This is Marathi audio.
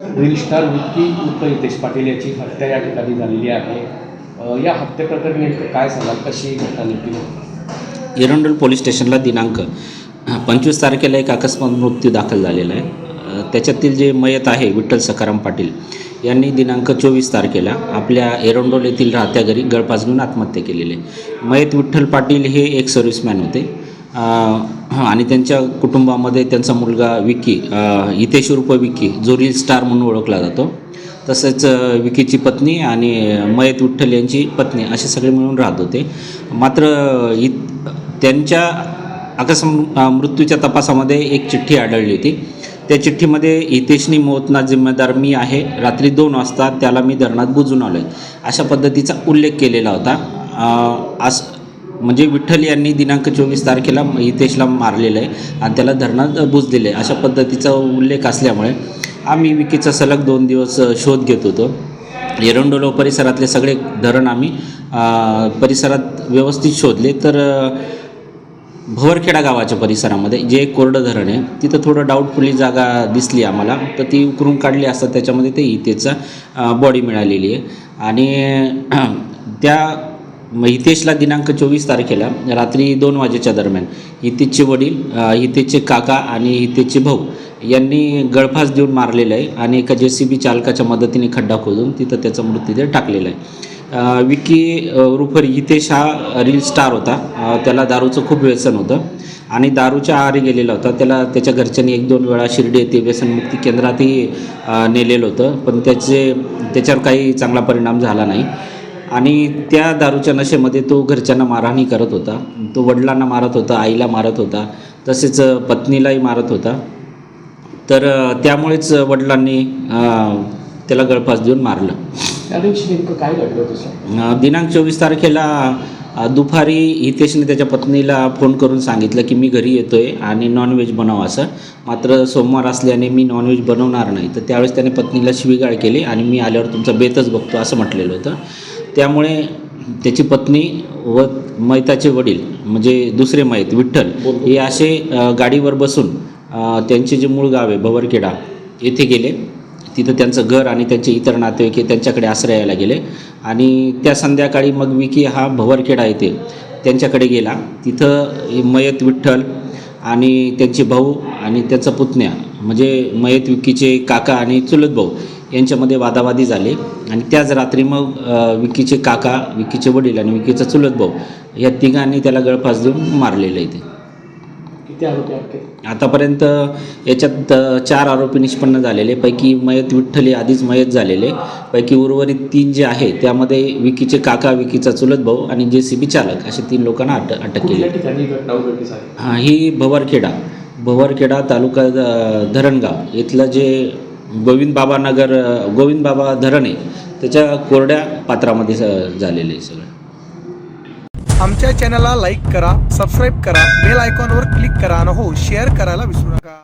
रील वृत्ती विक्की हितेश पाटील याची हत्या या ठिकाणी झालेली आहे. या हत्येप्रकरणी नेमकं काय सांगाल? कशी घटना नेमकी एरंडोल पोलीस स्टेशनला दिनांक पंचवीस तारखेला एक अकस्मात मृत्यू दाखल झालेला आहे. त्याच्यातील जे मयत आहे विठ्ठल सखाराम पाटील यांनी दिनांक चोवीस तारखेला आपल्या एरंडोल येथील राहत्या घरी गळपास घेऊन आत्महत्या केलेली आहे. मयत विठ्ठल पाटील हे एक सर्व्हिसमॅन होते. आणि त्यांच्या कुटुंबामध्ये त्यांचा मुलगा विकी अ, हितेश विकी जो रील स्टार म्हणून ओळखला जातो. तसेच विकीची पत्नी आणि मयत विठ्ठल यांची पत्नी असे सगळे मिळून राहत होते. मात्र इ त्यांच्या अकस्म मृत्यूच्या तपासामध्ये एक चिठ्ठी आढळली होती. त्या चिठ्ठीमध्ये हितेशनी मोहतना जिम्मेदार मी आहे. रात्री दोन वाजता त्याला मी धरणात बुजून आलो आहे अशा पद्धतीचा उल्लेख केलेला होता. आस म्हणजे विठ्ठल यांनी दिनांक चोवीस तारखेला हितेशला मारलेलं आहे आणि त्याला धरणात बुजलेलं आहे अशा पद्धतीचा उल्लेख असल्यामुळे आम्ही विकीचा सलग दोन दिवस शोध घेत होतो. एरंडोलो परिसरातले सगळे धरण आम्ही परिसरात व्यवस्थित शोधले. तर भवरखेडा गावाच्या परिसरामध्ये जे एक कोरडं धरण आहे तिथं थोडं डाऊटफुली जागा दिसली आम्हाला. तर ती उकरून काढली असतात त्याच्यामध्ये ते हितेचा बॉडी मिळालेली आहे. आणि त्या हितेशला दिनांक चोवीस तारखेला रात्री दोन वाजेच्या दरम्यान हितेशचे वडील हितेशचे काका आणि हितेशचे भाऊ यांनी गळफास देऊन मारलेलं आहे आणि एका जे सी बी चालकाच्या मदतीने खड्डा खोदून तिथं त्याचा मृतदेह टाकलेला आहे. विकी रुफर हितेश हा रील स्टार होता. त्याला दारूचं खूप व्यसन होतं आणि दारूच्या आहारी गेलेला होता. त्याला त्याच्या घरच्यांनी एक दोन वेळा शिर्डी येथे व्यसनमुक्ती केंद्रातही नेलेलं होतं. पण त्याचे त्याच्यावर काही चांगला परिणाम झाला नाही. आणि त्या दारूच्या नशेमध्ये तो घरच्यांना मारहाणी करत होता. तो वडिलांना मारत होता आईला मारत होता तसेच पत्नीलाही मारत होता. तर त्यामुळेच वडिलांनी त्याला गळफास देऊन मारलं. काय घडलं दिनांक चोवीस तारखेला दुपारी हितेशने त्याच्या पत्नीला फोन करून सांगितलं की मी घरी येतो आहे आणि नॉनव्हेज बनव असं. मात्र सोमवार असल्याने मी नॉनव्हेज बनवणार नाही. तर त्यावेळेस त्याने पत्नीला शिवीगाळ केली आणि मी आल्यावर तुमचा बेतच बघतो असं म्हटलेलं होतं. त्यामुळे त्याची पत्नी व मैताचे वडील म्हणजे दुसरे मैत विठ्ठल हे असे गाडीवर बसून त्यांचे जे मूळ गाव आहे भवरखेडा येथे गेले. तिथं त्यांचं घर आणि त्यांचे इतर नातेवाईक हे त्यांच्याकडे आश्रयाला गेले. आणि त्या संध्याकाळी मग विकी हा भवरखेडा येथे त्यांच्याकडे गेला. तिथं मयत विठ्ठल आणि त्यांचे भाऊ आणि त्यांचा पुतण्या म्हणजे मयत विकीचे काका आणि चुलत भाऊ यांच्यामध्ये वादावादी झाले. आणि त्याच रात्री मग विकीचे काका विकीचे वडील आणि विकीचा चुलत भाऊ या तिघांनी त्याला गळफास देऊन मारलेलं आहे ते. आतापर्यंत याच्यात चार आरोपी निष्पन्न झालेले पैकी मयत विठ्ठल हे आधीच मयत झालेले पैकी उर्वरित तीन जे आहे त्यामध्ये विकीचे काका विकीचा चुलत भाऊ आणि जे सी बी चालक असे तीन लोकांना अटक अटक केली. ही हां भवरखेडा भवरखेडा तालुका धरणगाव इथलं जे गोविंद बाबा नगर गोविंद बाबा धरण आहे त्याच्या कोरड्या पात्रामध्ये झालेले झालेलं आहे सगळं. आमच्या चॅनलला लाईक करा सबस्क्राईब करा बेल आयकॉनवर क्लिक करा आणि हो शेअर करायला विसरू नका.